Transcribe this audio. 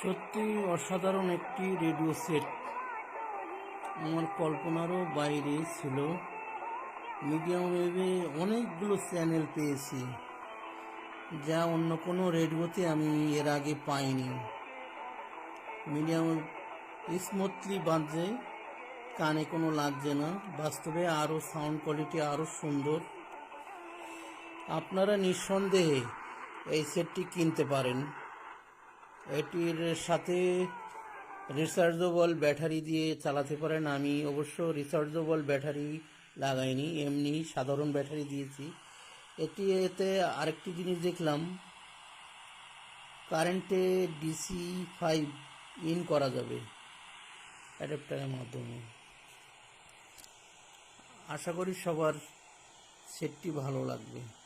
সত্যি অসাধারণ একটি রেডিও সেট। আমার কল্পনারও বাইরে ছিল। মিডিয়াম ওয়েভে অনেকগুলো চ্যানেল পেয়েছি, যা অন্য কোনো রেডিওতে আমি এর আগে পাইনি। মিডিয়াম স্মুথলি বাজছে কানে কোনো লাগছে না। বাস্তবে আরও সাউন্ড কোয়ালিটি আরও সুন্দর। আপনারা নিঃসন্দেহে এই সেটটি কিনতে পারেন। এটির সাথে রিচার্জেবল ব্যাটারি দিয়ে চালাতে পারেন। আমি অবশ্য রিচার্জেবল ব্যাটারি লাগাইনি, এমনি সাধারণ ব্যাটারি দিয়েছি। এটি এতে আরেকটি জিনিস দেখলাম, কারেন্টে ডিসি ফাইভ ইন করা যাবে অ্যাডাপ্টারের মাধ্যমে। আশা করি সবার সেটটি ভালো লাগবে।